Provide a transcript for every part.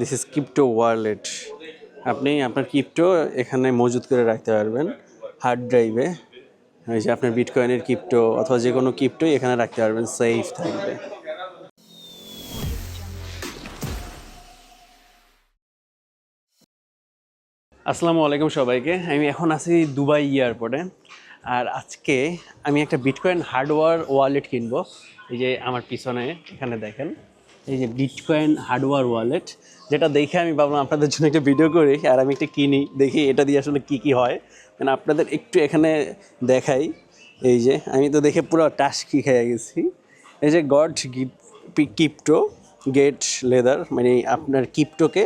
This is crypto wallet আপনি আপনার crypto এখানে মজুত করে রাখতে পারবেন হার্ড ড্রাইভে ওই যে আপনার বিটকয়েনের ক্রিপ্টো অথবা যে কোনো ক্রিপ্টোই এখানে রাখতে পারবেন সেফ থাকবে। আসসালামু আলাইকুম সবাইকে। আমি এখন আছি দুবাই এয়ারপোর্টে আর আজকে আমি একটা বিটকয়েন হার্ডওয়্যার ওয়ালেট কিনবো। এই যে আমার পিছনে, এখানে দেখেন। এই যে বিটকয়েন হার্ডওয়্যার ওয়ালেট যেটা দেখে আমি ভাবলাম আপনাদের জন্য একটা ভিডিও করি, আর আমি একটা কিনি, দেখি এটা দিয়ে আসলে কী কী হয়। মানে আপনাদের একটু এখানে দেখাই। এই যে, আমি তো দেখে পুরো টাস্কি খেয়ে গেছি। এই যে গড কিপ্টো গেট লেদার মানে আপনার কিপ্টোকে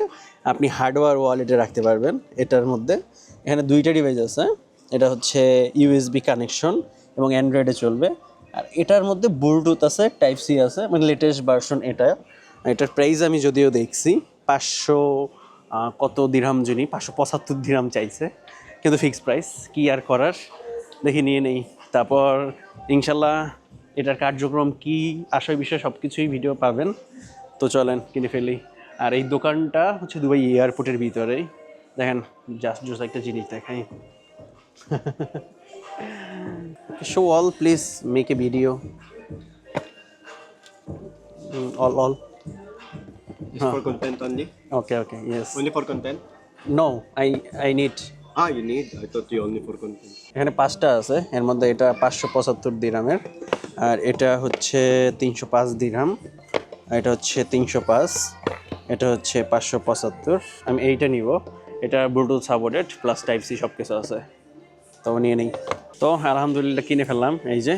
আপনি হার্ডওয়্যার ওয়ালেটে রাখতে পারবেন এটার মধ্যে। এখানে দুইটা ডিভাইস আছে, এটা হচ্ছে ইউএসবি কানেকশন এবং অ্যান্ড্রয়েডে চলবে। আর এটার মধ্যে ব্লুটুথ আছে টাইপ সি আছে মানে লেটেস্ট ভার্সন এটা। এটার প্রাইস আমি যদিও দেখছি, পাঁচশো কত দিরাম জুনি, পাঁচশো পঁচাত্তর দিরাম চাইছে। কিন্তু ফিক্সড প্রাইস কি আর করার? দেখি নিয়ে নেই। তারপর ইনশাল্লাহ এটার কার্যক্রম কি, আশয় বিষয় সব কিছুই ভিডিও পাবেন। তো চলেন কিনে ফেলি। আর এই দোকানটা হচ্ছে দুবাই এয়ারপোর্টের ভিতরেই দেখেন জাস্ট জাস্ট একটা জিনিস দেখাই। Show all please make a video all all It's for content only? Okay okay yes Only for content? No I I need Ah, you need? I thought you only for content. এখানে পাঁচটা আছে এর মধ্যে এটা পাঁচশো পঁচাত্তর দিরামের আর এটা হচ্ছে তিনশো পাঁচ দিরহাম আর এটা হচ্ছে তিনশো পাঁচ এটা হচ্ছে পাঁচশো পঁচাত্তর আমি এইটা নিব এটা Bluetooth supported plus type C সব কিছু আছে তো নিয়ে নেই তো আলহামদুলিল্লাহ কিনে ফেললাম এই যে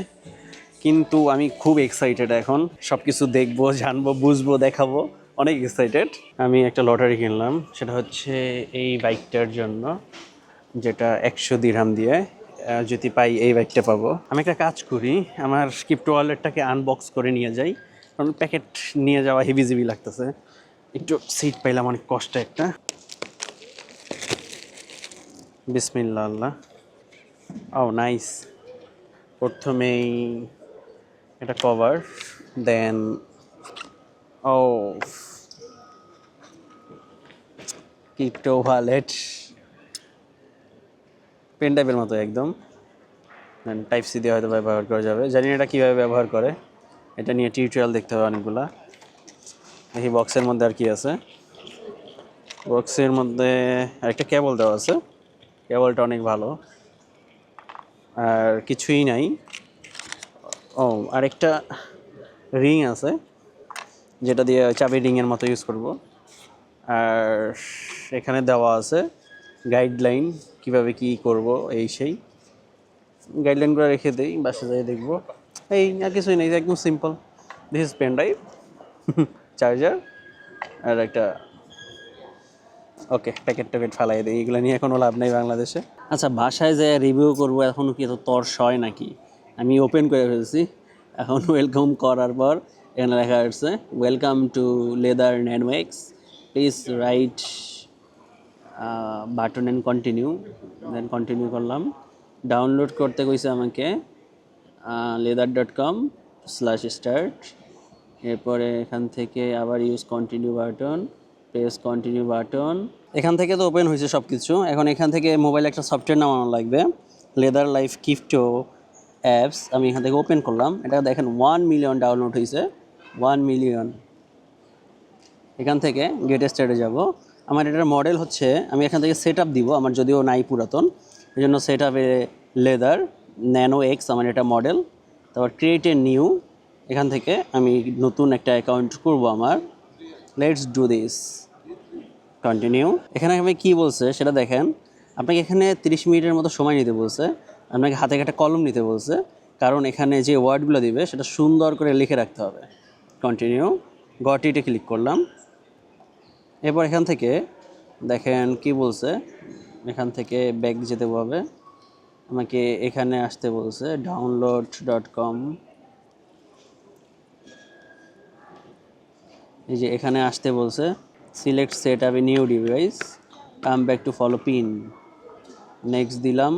কিন্তু আমি খুব এক্সাইটেড এখন সব কিছু দেখব জানব বুঝব দেখাবো অনেক এক্সাইটেড আমি একটা লটারি কিনলাম, সেটা হচ্ছে এই বাইকটার জন্য, যেটা একশো দিরহাম দিয়ে যদি পাই এই বাইকটা পাবো। আমি একটা কাজ করি, আমার ক্রিপ্টো ওয়ালেটটাকে আনবক্স করে নিয়ে যাই, কারণ প্যাকেট নিয়ে যাওয়া হেভি জিবি লাগতেছে। একটু সিট পাইলাম, অনেক কষ্ট একটা। বিসমিল্লা আল্লাহ। ও নাইস প্রথমেই এটা কভার দেন ও ক্রিপ্টো ওয়ালেট পেন টাইপের মতো একদম। টাইপ সি দিয়ে হয়তো ব্যবহার করা যাবে। জানি না এটা কীভাবে ব্যবহার করে। এটা নিয়ে টিউটোরিয়াল দেখতে হবে অনেকগুলা। দেখি বক্সের মধ্যে আর কি আছে। বক্সের মধ্যে একটা কেবল দেওয়া আছে। কেবলটা অনেক ভালো। আর কিছুই নাই। ও, আরেকটা রিং আছে। যেটা দিয়ে চাবি রিংয়ের মতো ইউজ করব। আর এখানে দেওয়া আছে গাইডলাইন কীভাবে কি করব, এই সেই। গাইডলাইনগুলো রেখে দেই, বাসে যাই দেখব। এই আর কিছুই নেই, একদম simple this is pen drive charger আর একটা ওকে প্যাকেট ট্যাকেট ফালাই দিই, এগুলো নিয়ে এখনও লাভ নেই বাংলাদেশে। আচ্ছা বাসায় যে রিভিউ করব এখনও কি এত তর্স হয় নাকি? আমি ওপেন করে ফেলছি। এখন ওয়েলকাম করার পর এখানে লেখা আছে welcome to ledger nano X please right button and continue then continue করলাম। ডাউনলোড করতে কইছে আমাকে ledger dot com slash start এরপরে এখান থেকে আবার use continue button press continue button এখান থেকে তো ওপেন হয়েছে সব কিছু এখন এখান থেকে মোবাইলে একটা সফটওয়্যার নামানো লাগবে লেদার লাইফ কিফটো অ্যাপস আমি এখান থেকে ওপেন করলাম। এটা দেখেন ওয়ান মিলিয়ন ডাউনলোড হয়েছে। ওয়ান মিলিয়ন এখান থেকে গেট স্টার্টে যাব। আমার এটার মডেল হচ্ছে, আমি এখান থেকে সেট আপ দিব, আমার যদিও নাই পুরাতন এই জন্য সেট আপে লেদার ন্যানো এক্স আমার এটা মডেল তারপর ক্রিয়েট এ নিউ এখান থেকে আমি নতুন একটা অ্যাকাউন্ট করব আমার। লেটস ডু দিস কন্টিনিউ এখানে আমি কি বলছে, সেটা দেখেন। আপনাকে এখানে তিরিশ মিনিটের মতো সময় নিতে বলছে, আপনাকে হাতে একটা কলম নিতে বলছে, কারণ এখানে যে ওয়ার্ডগুলো দিবে, সেটা সুন্দর করে লিখে রাখতে হবে। কন্টিনিউ গটিতে ক্লিক করলাম। এরপর এখান থেকে দেখেন কি বলছে? এখান থেকে ব্যাক যেতে হবে আমাকে এখানে আসতে বলছে ডাউনলোড ডট কম এই যে এখানে আসতে বলছে select set up new device come back to follow pin next দিলাম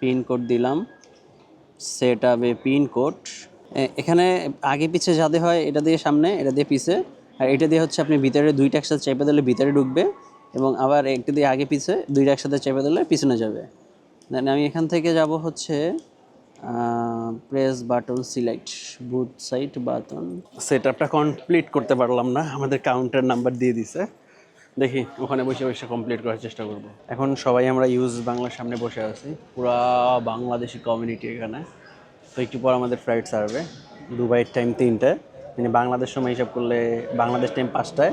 পিন কোড দিলাম set up a pin code এখানে আগে পিছে যাতে হয়, এটা দিয়ে সামনে, এটা দিয়ে পিছে। আর এটা দিয়ে হচ্ছে আপনি ভিতরে দুইটা একসাথে চেপে দিলে ভিতরে ঢুকবে এবং আবার একটা দিয়ে আগে পিছে দুইটা একসাথে চেপে দিলে পিছনে যাবে। দেন আমি এখান থেকে যাব হচ্ছে press button select both side button set আপটা কমপ্লিট করতে পারলাম না, আমাদের কাউন্টার নাম্বার দিয়ে দিছে। দেখি, ওখানে বসে বসে কমপ্লিট করার চেষ্টা করব। এখন সবাই আমরা ইউজ বাংলার সামনে বসে আছি। পুরা বাংলাদেশি কমিউনিটি এখানে। তো একটু পর আমাদের ফ্লাইট ছাড়বে। দুবাইয়ের টাইম তিনটায় মানে বাংলাদেশ সময় হিসাব করলে বাংলাদেশ টাইম পাঁচটায়।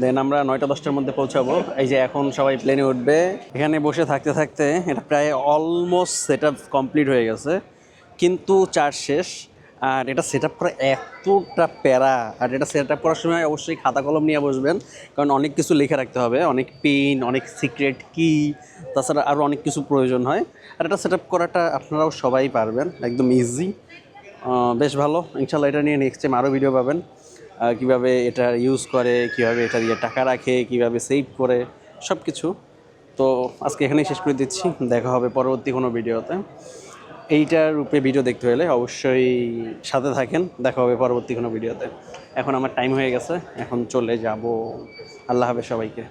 দেন আমরা নয়টা, দশটার মধ্যে পৌঁছাবো। এই যে এখন সবাই প্লেনে উঠবে। এখানে বসে থাকতে থাকতে এটা প্রায় অলমোস্ট সেট আপ কমপ্লিট হয়ে গেছে। কিন্তু চার্জ শেষ। আর এটা সেট আপ করা এতটা প্যারা। আর এটা সেট আপ করার সময় অবশ্যই খাতা কলম নিয়ে বসবেন। কারণ অনেক কিছু লিখে রাখতে হবে। অনেক পিন অনেক সিক্রেট কি তাছাড়া আরও অনেক কিছু প্রয়োজন হয়। আর এটা সেট আপ করাটা আপনারাও সবাই পারবেন। একদম ইজি বেশ ভালো। ইনশাল্লাহ এটা নিয়ে নেক্সট টাইম আরও ভিডিও পাবেন। কীভাবে এটা ইউজ করে, কীভাবে এটা দিয়ে টাকা রাখে, কীভাবে সেভ করে সব কিছু তো আজকে এখানেই শেষ করে দিচ্ছি। দেখা হবে পরবর্তী কোনো ভিডিওতে এইটার রূপে ভিডিও দেখতে হলে অবশ্যই সাথে থাকেন। দেখা হবে পরবর্তী কোনো ভিডিওতে এখন আমার টাইম হয়ে গেছে। এখন চলে যাব। আল্লাহ হাফেজ সবাইকে।